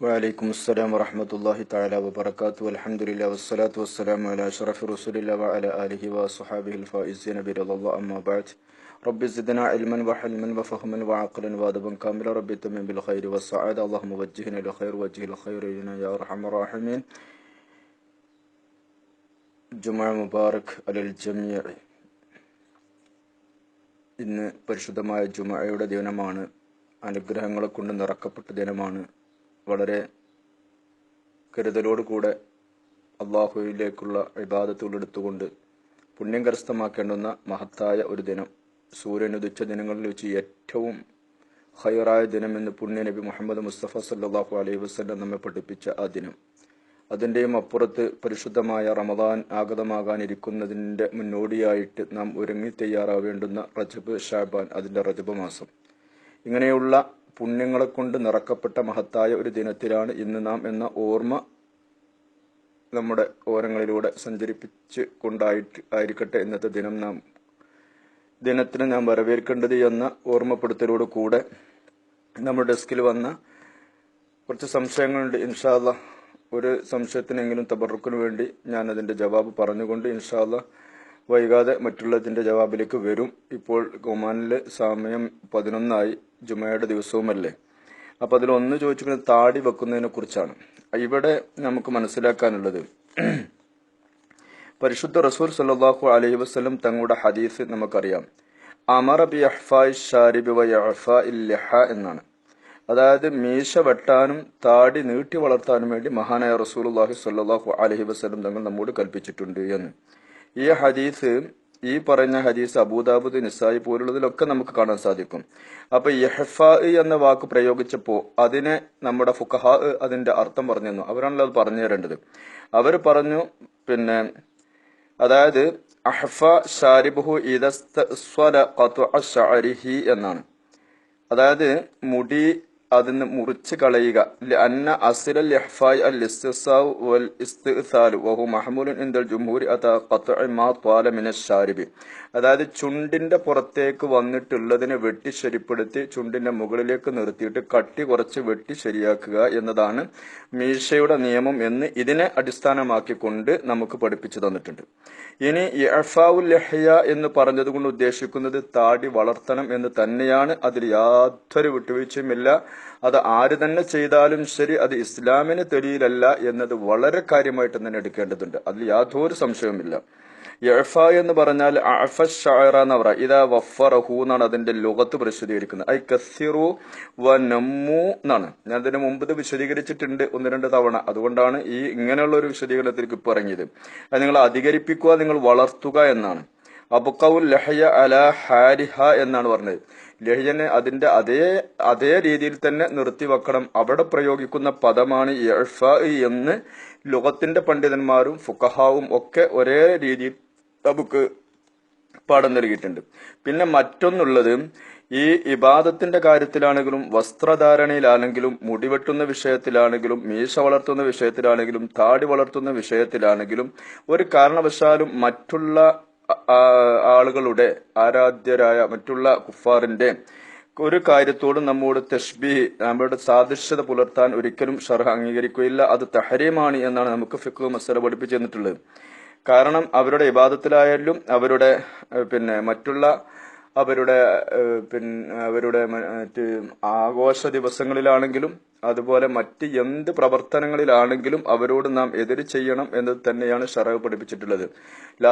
وعليكم السلام ورحمة الله تعالى وبركاته والحمد لله والصلاة والسلام على أشرف رسول الله وعلى آله وصحابه الفائزين برضا الله أما بعد رب زدنا علما وحلما وفهما وعقلا وادبا كاملا رب تمن بالخير والسعادة اللهم وجهنا إلى خير وجه الخير إلينا يا أرحم الراحمين ജുമാ മുബാറക് അലൽ ജമിയ ഇന്ന് പരിശുദ്ധമായ ജുമയുടെ ദിനമാണ് അനുഗ്രഹങ്ങളെ കൊണ്ട് നിറക്കപ്പെട്ട ദിനമാണ് വളരെ കരുതലോടുകൂടെ അള്ളാഹുവിലേക്കുള്ള വിവാദത്തുകളെടുത്തുകൊണ്ട് പുണ്യം കരസ്ഥമാക്കേണ്ടുന്ന മഹത്തായ ഒരു ദിനം. സൂര്യൻ ഉദിച്ച ദിനങ്ങളിൽ വെച്ച് ഏറ്റവും ഹൈറായ ദിനം എന്ന് പുണ്യ മുഹമ്മദ് മുസ്തഫ സല്ലാഹു അലൈഹി വസ്ലം നമ്മെ പഠിപ്പിച്ച ആ ദിനം. അതിന്റെയും അപ്പുറത്ത് പരിശുദ്ധമായ റമദാൻ ആഗതമാകാനിരിക്കുന്നതിന്റെ മുന്നോടിയായിട്ട് നാം ഒരുങ്ങി തയ്യാറാവേണ്ടുന്ന റജബ് ഷാബാൻ അതിന്റെ റജബ് മാസം. ഇങ്ങനെയുള്ള പുണ്യങ്ങളെ കൊണ്ട് നിറക്കപ്പെട്ട മഹത്തായ ഒരു ദിനത്തിലാണ് ഇന്ന് നാം എന്ന ഓർമ്മ നമ്മുടെ ഓരങ്ങളിലൂടെ സഞ്ചരിപ്പിച്ച് കൊണ്ടായിട്ട് ആയിരിക്കട്ടെ ഇന്നത്തെ ദിനം നാം. ദിനത്തിന് നാം വരവേൽക്കേണ്ടത് എന്ന ഓർമ്മപ്പെടുത്തലോട് കൂടെ നമ്മുടെ ഡെസ്കിൽ വന്ന കുറച്ച് സംശയങ്ങളുണ്ട്. ഇൻഷാല്ല ഒരു സംശയത്തിനെങ്കിലും തബറുക്കിന് വേണ്ടി ഞാൻ അതിന്റെ ജവാബ് പറഞ്ഞുകൊണ്ട് ഇൻഷാല്ല വൈകാതെ മറ്റുള്ളതിന്റെ ജവാബിലേക്ക് വരും. ഇപ്പോൾ ഒമാനിലെ സമയം പതിനൊന്നായി. ജുമയുടെ ദിവസവുമല്ലേ? അപ്പൊ അതിൽ ഒന്ന് പിന്നെ താടി വെക്കുന്നതിനെ കുറിച്ചാണ്. ഇവിടെ നമുക്ക് മനസ്സിലാക്കാനുള്ളത് പരിശുദ്ധ റസൂൽ സല്ലാഹു അലൈഹി വസ്ലം തങ്ങളുടെ ഹദീസ് നമുക്കറിയാം. അമർ ബി അഹ്ഫായ് ഷാരിബ് വ എന്നാണ്. അതായത് മീശ വെട്ടാനും താടി നീട്ടി വളർത്താനും വേണ്ടി മഹാനായ റസൂൽ അള്ളാഹി സല്ലാഹു അലഹി വസ്ലം തങ്ങൾ നമ്മോട് കൽപ്പിച്ചിട്ടുണ്ട് എന്ന്. ഈ ഹദീസ് ഈ പറഞ്ഞ ഹദീസ് അബൂദാബുദ് നിസായി പോലുള്ളതിലൊക്കെ നമുക്ക് കാണാൻ സാധിക്കും. അപ്പൊ യഹഫ എന്ന വാക്ക് പ്രയോഗിച്ചപ്പോ അതിനെ നമ്മുടെ ഫുഖഹ അതിന്റെ അർത്ഥം പറഞ്ഞു തന്നു അവരാണല്ലോ അത് പറഞ്ഞു തരേണ്ടത്. അവർ പറഞ്ഞു പിന്നെ അതായത് അഹഫ ഷാരിബുഹു ഇദസ്തഅരിഹി എന്നാണ്. അതായത് മുടി അതിന് മുറിച്ച് കളയുക. അന്ന അൽ വൽ വഹു മിന അതായത് ചുണ്ടിന്റെ പുറത്തേക്ക് വന്നിട്ടുള്ളതിനെ വെട്ടി ശരിപ്പെടുത്തി ചുണ്ടിന്റെ മുകളിലേക്ക് നിർത്തിയിട്ട് കട്ടി കുറച്ച് വെട്ടി ശരിയാക്കുക എന്നതാണ് മീശയുടെ നിയമം എന്ന് ഇതിനെ അടിസ്ഥാനമാക്കിക്കൊണ്ട് നമുക്ക് പഠിപ്പിച്ചു തന്നിട്ടുണ്ട്. ഇനി ഇഅഫാവുൽ ലഹ്യ എന്ന് പറഞ്ഞതുകൊണ്ട് ഉദ്ദേശിക്കുന്നത് താടി വളർത്തണം എന്ന് തന്നെയാണ്. അതിൽ യാതൊരു വിട്ടുവീഴ്ചയുമില്ല. അത് ആര് തന്നെ ചെയ്താലും ശരി അത് ഇസ്ലാമിന് തെളിയിലല്ല എന്നത് വളരെ കാര്യമായിട്ട് തന്നെ എടുക്കേണ്ടതുണ്ട്. അതിൽ യാതൊരു സംശയവുമില്ല. എഫ എന്ന് പറഞ്ഞാൽ അഫ ഷായറ എന്ന് പറയാം. ഇതാ വഫറഹു എന്നാണ് അതിന്റെ ലോകത്ത് പ്രസിദ്ധീകരിക്കുന്നത്. ഐ കസിറു വ നമ്മു എന്നാണ്. ഞാൻ അതിന് മുമ്പ് വിശദീകരിച്ചിട്ടുണ്ട് ഒന്ന് രണ്ട് തവണ. അതുകൊണ്ടാണ് ഈ ഇങ്ങനെയുള്ള ഒരു വിശദീകരണത്തിലേക്ക് ഇപ്പൊ ഇറങ്ങിയത്. അത് നിങ്ങൾ അധികരിപ്പിക്കുക നിങ്ങൾ വളർത്തുക എന്നാണ്. അബുക്കൌ ലഹയ അല ഹാരിഹ എന്നാണ് പറഞ്ഞത്. ലഹ്യനെ അതിന്റെ അതേ അതേ രീതിയിൽ തന്നെ നിർത്തിവെക്കണം അവിടെ പ്രയോഗിക്കുന്ന പദമാണ് യഹ്ഫ എന്ന് ലോകത്തിന്റെ പണ്ഡിതന്മാരും ഫുക്കഹാവും ഒക്കെ ഒരേ രീതിയിൽ നമുക്ക് പാഠം നൽകിയിട്ടുണ്ട്. പിന്നെ മറ്റൊന്നുള്ളത് ഈ ഇബാദത്തിന്റെ കാര്യത്തിലാണെങ്കിലും വസ്ത്രധാരണയിലാണെങ്കിലും മുടിവെട്ടുന്ന വിഷയത്തിലാണെങ്കിലും മീശ വളർത്തുന്ന വിഷയത്തിലാണെങ്കിലും താടി വളർത്തുന്ന വിഷയത്തിലാണെങ്കിലും ഒരു കാരണവശാലും മറ്റുള്ള ആളുകളുടെ ആരാധ്യരായ മറ്റുള്ള കുഫാറിന്റെ ഒരു കാര്യത്തോട് നമ്മോട് തഷ്ബി നമ്മുടെ സാദൃശ്യത പുലർത്താൻ ഒരിക്കലും ഷർഹ അംഗീകരിക്കുകയില്ല. അത് തഹരീമാണ് എന്നാണ് നമുക്ക് ഫിഖ് മസല പഠിപ്പിച്ചു തന്നിട്ടുള്ളത്. കാരണം അവരുടെ ഇബാദത്തിലായാലും അവരുടെ പിന്നെ മറ്റുള്ള അവരുടെ പിന്നെ അവരുടെ മറ്റ് ആഘോഷ ദിവസങ്ങളിലാണെങ്കിലും അതുപോലെ മറ്റ് എന്ത് പ്രവർത്തനങ്ങളിലാണെങ്കിലും അവരോട് നാം എതിര് ചെയ്യണം എന്ന് തന്നെയാണ് ഷറവ് പഠിപ്പിച്ചിട്ടുള്ളത്. ലാ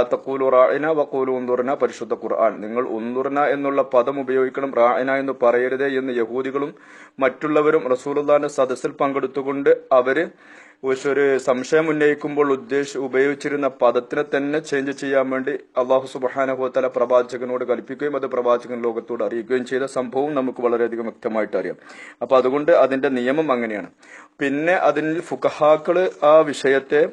റായന വക്കൂലു ഉന്തുറന പരിശുദ്ധ ഖുർആൻ. നിങ്ങൾ ഉന്തുറന എന്നുള്ള പദം ഉപയോഗിക്കണം റായന എന്ന് പറയരുതേ എന്ന് യഹൂദികളും മറ്റുള്ളവരും റസൂലുള്ളാന്റെ സദസ്സിൽ പങ്കെടുത്തുകൊണ്ട് അവർ ഒരു സംശയം ഉന്നയിക്കുമ്പോൾ ഉദ്ദേശ ഉപയോഗിച്ചിരുന്ന പദത്തിനെ തന്നെ ചേഞ്ച് ചെയ്യാൻ വേണ്ടി അള്ളാഹു സുബാനഹോത്തല പ്രവാചകനോട് കൽപ്പിക്കുകയും അത് പ്രവാചകൻ ലോകത്തോട് അറിയിക്കുകയും ചെയ്ത സംഭവം നമുക്ക് വളരെയധികം വ്യക്തമായിട്ട് അറിയാം. അപ്പൊ അതുകൊണ്ട് അതിന്റെ നിയമം അങ്ങനെയാണ്. പിന്നെ അതിൽ ഫുഖഹാക്കൾ ആ വിഷയത്തെ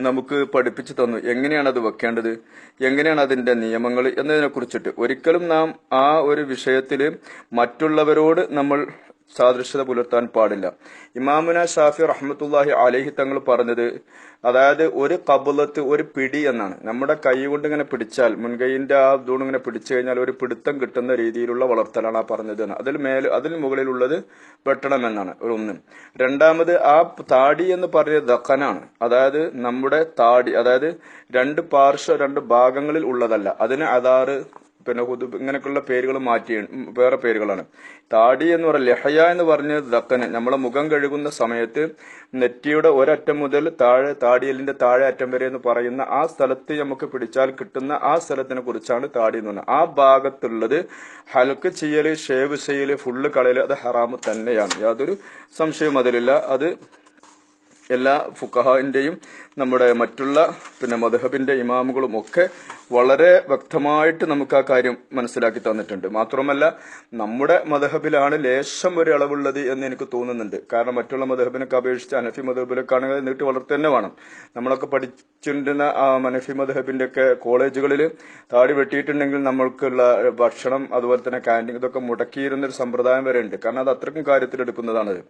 നമുക്ക് പഠിപ്പിച്ചു തന്നു. എങ്ങനെയാണ് അത് വെക്കേണ്ടത്? എങ്ങനെയാണ് അതിന്റെ നിയമങ്ങൾ എന്നതിനെ കുറിച്ചിട്ട്. ഒരിക്കലും നാം ആ ഒരു വിഷയത്തിൽ മറ്റുള്ളവരോട് നമ്മൾ സാദൃശ്യത പുലർത്താൻ പാടില്ല. ഇമാമുന ഷാഫി റഹ്മത്തുല്ലാഹി അലഹി തങ്ങൾ പറഞ്ഞത് അതായത് ഒരു കബുലത്ത് ഒരു പിടി എന്നാണ്. നമ്മുടെ കൈ കൊണ്ട് ഇങ്ങനെ പിടിച്ചാൽ മുൻകൈയിന്റെ ആ ഇതുകൊണ്ട് ഇങ്ങനെ പിടിച്ചു കഴിഞ്ഞാൽ ഒരു പിടുത്തം കിട്ടുന്ന രീതിയിലുള്ള വളർത്തലാണ് ആ പറഞ്ഞത് എന്ന്. അതിൽ മേൽ അതിന് മുകളിലുള്ളത് വെട്ടണം എന്നാണ് ഒരു ഒന്ന്. രണ്ടാമത് ആ താടി എന്ന് പറയുന്നത് ദഖനാണ്. അതായത് നമ്മുടെ താടി അതായത് രണ്ട് പാർശ്വ രണ്ട് ഭാഗങ്ങളിൽ ഉള്ളതല്ല. അതിന് അതാറ് പിന്നെ കുതുബ് ഇങ്ങനെയൊക്കെയുള്ള പേരുകൾ മാറ്റി വേറെ പേരുകളാണ്. താടി എന്ന് പറയുന്നത് ലഹയ എന്ന് പറഞ്ഞ് ദക്കന് നമ്മളെ മുഖം കഴുകുന്ന സമയത്ത് നെറ്റിയുടെ ഒരറ്റം മുതൽ താഴെ താടിയലിന്റെ താഴെ അറ്റം വരെ എന്ന് പറയുന്ന ആ സ്ഥലത്ത് നമുക്ക് പിടിച്ചാൽ കിട്ടുന്ന ആ സ്ഥലത്തിനെ കുറിച്ചാണ് താടി എന്ന് പറയുന്നത് ആ ഭാഗത്തുള്ളത് ഹൽക്ക് ചെയ്യൽ ഷേവ് ചെയ്യൽ ഫുള്ള് കളയൽ അത് ഹറാമ് തന്നെയാണ്. യാതൊരു സംശയവും അതിലില്ല. അത് എല്ലാ ഫുക്കഹാന്റെയും നമ്മുടെ മറ്റുള്ള പിന്നെ മധഹബിന്റെ ഇമാമുകളും ഒക്കെ വളരെ വ്യക്തമായിട്ട് നമുക്ക് ആ കാര്യം മനസ്സിലാക്കി തന്നിട്ടുണ്ട്. മാത്രമല്ല നമ്മുടെ മധഹബിലാണ് ലേശം ഒരു അളവുള്ളത് എന്ന് എനിക്ക് തോന്നുന്നുണ്ട്. കാരണം മറ്റുള്ള മധഹബിനൊക്കെ അപേക്ഷിച്ച് അനഫി മധഹബിലൊക്കെ നീട്ടി വളർത്തുക തന്നെ വേണം. നമ്മളൊക്കെ പഠിച്ചിരുന്ന ആ മനഫി മധഹബിന്റെ ഒക്കെ കോളേജുകളിൽ താടി വെട്ടിയിട്ടുണ്ടെങ്കിൽ നമ്മൾക്കുള്ള ഭക്ഷണം അതുപോലെ തന്നെ ക്യാന്റീൻ ഇതൊക്കെ മുടക്കിയിരുന്ന ഒരു സമ്പ്രദായം വരെ ഉണ്ട് കാരണം അത് അത്രക്കും കാര്യത്തിൽ എടുക്കുന്നതാണത്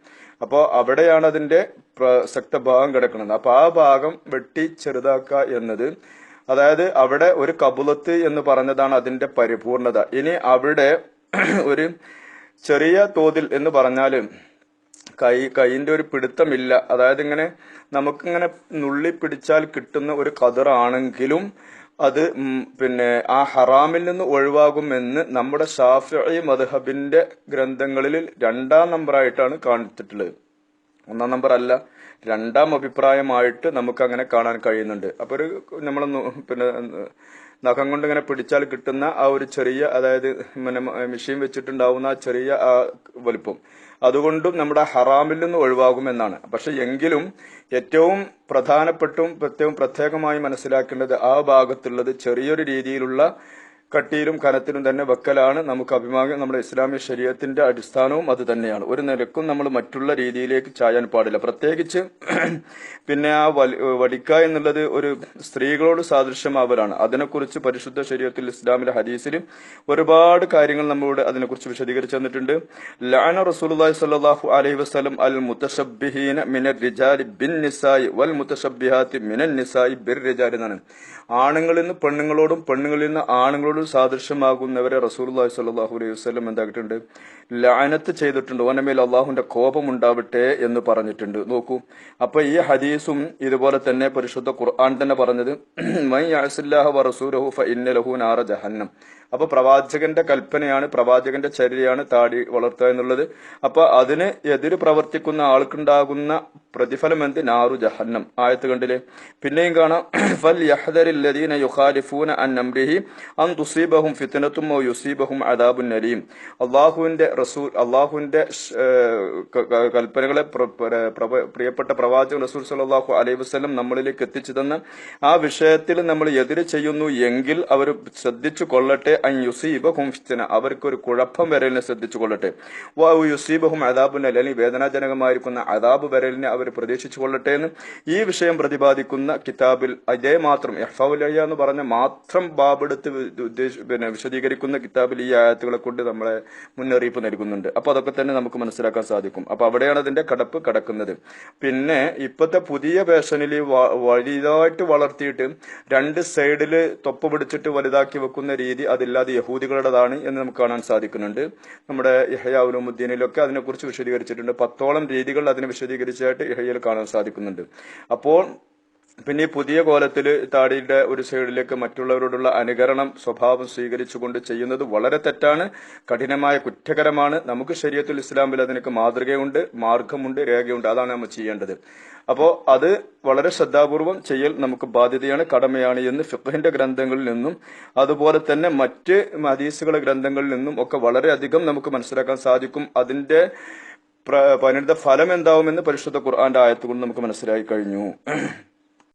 അപ്പോൾ അവിടെയാണ് അതിന്റെ പ്രസക്ത ഭാഗം കിടക്കുന്നത്. അപ്പൊ ആ ഭാഗം വെട്ടി ചെറുതാക്കുക എന്നത് അതായത് അവിടെ ഒരു കബുലത്ത് എന്ന് പറഞ്ഞതാണ് അതിന്റെ പരിപൂർണത. ഇനി അവിടെ ഒരു ചെറിയ തോതിൽ എന്ന് പറഞ്ഞാലും കൈ കൈയിന്റെ ഒരു പിടുത്തമില്ല. അതായത് ഇങ്ങനെ നമുക്കിങ്ങനെ നുള്ളി പിടിച്ചാൽ കിട്ടുന്ന ഒരു കതിറാണെങ്കിലും അത് പിന്നെ ആ ഹറാമിൽ നിന്ന് ഒഴിവാകുമെന്ന് നമ്മുടെ ഷാഫി മദ്ഹബിന്റെ ഗ്രന്ഥങ്ങളിൽ രണ്ടാം നമ്പറായിട്ടാണ് കാണിച്ചിട്ടുള്ളത്. ഒന്നാം നമ്പർ അല്ല രണ്ടാം അഭിപ്രായമായിട്ട് നമുക്ക് അങ്ങനെ കാണാൻ കഴിയുന്നുണ്ട്. അപ്പൊ ഒരു നമ്മൾ പിന്നെ നഖം കൊണ്ട് ഇങ്ങനെ പിടിച്ചാൽ കിട്ടുന്ന ആ ഒരു ചെറിയ അതായത് പിന്നെ മെഷീൻ വെച്ചിട്ടുണ്ടാവുന്ന ആ ചെറിയ ആ വലിപ്പം. അതുകൊണ്ടും നമ്മുടെ ഹറാമിൽ നിന്ന് ഒഴിവാകുമെന്നാണ്. പക്ഷെ എങ്കിലും ഏറ്റവും പ്രധാനപ്പെട്ടും പ്രത്യേകം പ്രത്യേകമായി മനസ്സിലാക്കേണ്ടത് ആ ഭാഗത്തുള്ളത് ചെറിയൊരു രീതിയിലുള്ള കട്ടിയിലും കനത്തിലും തന്നെ വെക്കലാണ്. നമുക്ക് അഭിമാനം നമ്മുടെ ഇസ്ലാമിക ശരീരത്തിന്റെ അടിസ്ഥാനവും അത് തന്നെയാണ്. ഒരു നിലക്കും നമ്മൾ മറ്റുള്ള രീതിയിലേക്ക് ചായാൻ പാടില്ല. പ്രത്യേകിച്ച് പിന്നെ ആ വടിക്ക എന്നുള്ളത് ഒരു സ്ത്രീകളോട് സാദൃശ്യമാവലാണ്. അതിനെക്കുറിച്ച് പരിശുദ്ധ ശരീരത്തിൽ ഇസ്ലാമിലെ ഹദീസിൽ ഒരുപാട് കാര്യങ്ങൾ നമ്മളോട് അതിനെക്കുറിച്ച് വിശദീകരിച്ചു തന്നിട്ടുണ്ട്. ലാന റസൂലുള്ളാഹി സ്വല്ലല്ലാഹു അലൈഹി വസ്ലം അൽ മുത്തശബ്ബിഹീന മിനർ റിജാലി ബിൻ നിസായി വൽ മുത്തശബ്ബിഹാത്തി മിനൻ നിസായി ബിർ റിജാലി എന്നാണ്. ആണുങ്ങളിൽ നിന്ന് പെണ്ണുങ്ങളോടും പെണ്ണുങ്ങളിൽ നിന്ന് ആണുങ്ങളോടും സാദൃശ്യമാകുന്നവരെ റസൂലുള്ളാഹി സ്വല്ലല്ലാഹു അലൈഹി വസ്ലം എന്താക്കിയിട്ടുണ്ട്? ലാനത്ത് ചെയ്തിട്ടുണ്ട്. ഓനമേൽ അള്ളാഹുന്റെ കോപം ഉണ്ടാവട്ടെ എന്ന് പറഞ്ഞിട്ടുണ്ട്. നോക്കൂ. അപ്പൊ ഈ ഹദീസും ഇതുപോലെ തന്നെ പരിശുദ്ധ ഖുർആൻ തന്നെ പറഞ്ഞത് നാറ ജഹന്നം. അപ്പൊ പ്രവാചകന്റെ കൽപ്പനയാണ് പ്രവാചകന്റെ ചര്യയാണ് താടി വളർത്തുക എന്നുള്ളത്. അപ്പൊ അതിന് എതിര് പ്രവർത്തിക്കുന്ന ആൾക്കുണ്ടാകുന്ന പ്രതിഫലം എന്ത്? നാറു ജഹന്നം. ആയത്ത് കണ്ടില്ലേ? പിന്നെയും കാണാം ഫൽ യുഖാലിഫൂന അൻ തുസീബഹും ഫിത്തനത്തും ഓ യുസീബഹും അദാബുൻ അലീം അള്ളാഹുവിന്റെ റസൂൽ അള്ളാഹുവിന്റെ കൽപ്പനകളെ പ്രിയപ്പെട്ട പ്രവാചകൻ റസൂൽ സലാഹു അലൈഹി വസ്ലം നമ്മളിലേക്ക് എത്തിച്ചു തന്ന ആ വിഷയത്തിൽ നമ്മൾ എതിര് ചെയ്യുന്നു എങ്കിൽ അവർ ശ്രദ്ധിച്ചു കൊള്ളട്ടെ. അൻ യുസീബഹും ഫിത്ന അവർക്കൊരു കുഴപ്പം വരലിനെ ശ്രദ്ധിച്ചു കൊള്ളട്ടെ. വ യുസീബഹും അദാബുൻ അലി അല്ലെങ്കിൽ വേദനാജനകമായിരിക്കുന്ന അദാബ് വരലിനെ അവർ പ്രതീക്ഷിച്ചു കൊള്ളട്ടെ എന്ന് ഈ വിഷയം പ്രതിപാദിക്കുന്ന കിതാബിൽ അതേ മാത്രം എഹ്ഫൗലയ്യ എന്ന് പറഞ്ഞ മാത്രം ബാബെടുത്ത് ഉദ്ദേശ- പിന്നെ വിശദീകരിക്കുന്ന കിതാബിൽ ഈ ആയത്തുകളെ കൊണ്ട് നമ്മളെ മുന്നറിയിപ്പ് നൽകുന്നുണ്ട്. അപ്പൊ അതൊക്കെ തന്നെ നമുക്ക് മനസ്സിലാക്കാൻ സാധിക്കും. അപ്പൊ അവിടെയാണ് അതിന്റെ കടപ്പ് കടക്കുന്നത്. പിന്നെ ഇപ്പോഴത്തെ പുതിയ വേഷനിൽ വലുതായിട്ട് വളർത്തിയിട്ട് രണ്ട് സൈഡിൽ തൊപ്പ് പിടിച്ചിട്ട് വലുതാക്കി വെക്കുന്ന രീതി അതില്ലാതെ യഹൂദികളുടേതാണ് എന്ന് നമുക്ക് കാണാൻ സാധിക്കുന്നുണ്ട്. നമ്മുടെ ഇഹയാവുലുദ്ദീനിലൊക്കെ അതിനെക്കുറിച്ച് വിശദീകരിച്ചിട്ടുണ്ട്. പത്തോളം രീതികൾ അതിനെ വിശദീകരിച്ചായിട്ട് ഇഹയിൽ കാണാൻ സാധിക്കുന്നുണ്ട്. അപ്പോൾ പിന്നെ ഈ പുതിയ കോലത്തിൽ താടിയുടെ ഒരു സൈഡിലേക്ക് മറ്റുള്ളവരോടുള്ള അനുകരണം സ്വഭാവം സ്വീകരിച്ചുകൊണ്ട് ചെയ്യുന്നത് വളരെ തെറ്റാണ്. കഠിനമായ കുറ്റകരമാണ്. നമുക്ക് ശരീരത്തിൽ ഇസ്ലാമിൽ അതിനൊക്കെ മാതൃകയുണ്ട് മാർഗമുണ്ട് രേഖയുണ്ട്. അതാണ് നമ്മൾ ചെയ്യേണ്ടത്. അപ്പോൾ അത് വളരെ ശ്രദ്ധാപൂർവം ചെയ്യൽ നമുക്ക് ബാധ്യതയാണ് കടമയാണ് എന്ന് ഫിഖഹിന്റെ ഗ്രന്ഥങ്ങളിൽ നിന്നും അതുപോലെ തന്നെ മറ്റ് ഹദീസുകളുടെ ഗ്രന്ഥങ്ങളിൽ നിന്നും ഒക്കെ വളരെയധികം നമുക്ക് മനസ്സിലാക്കാൻ സാധിക്കും. അതിന്റെ പ്ര- പരിണിത ഫലം എന്താവുമെന്ന് പരിശുദ്ധ ഖുർആന്റെ ആയത്തുകൊണ്ട് നമുക്ക് മനസ്സിലായി കഴിഞ്ഞു.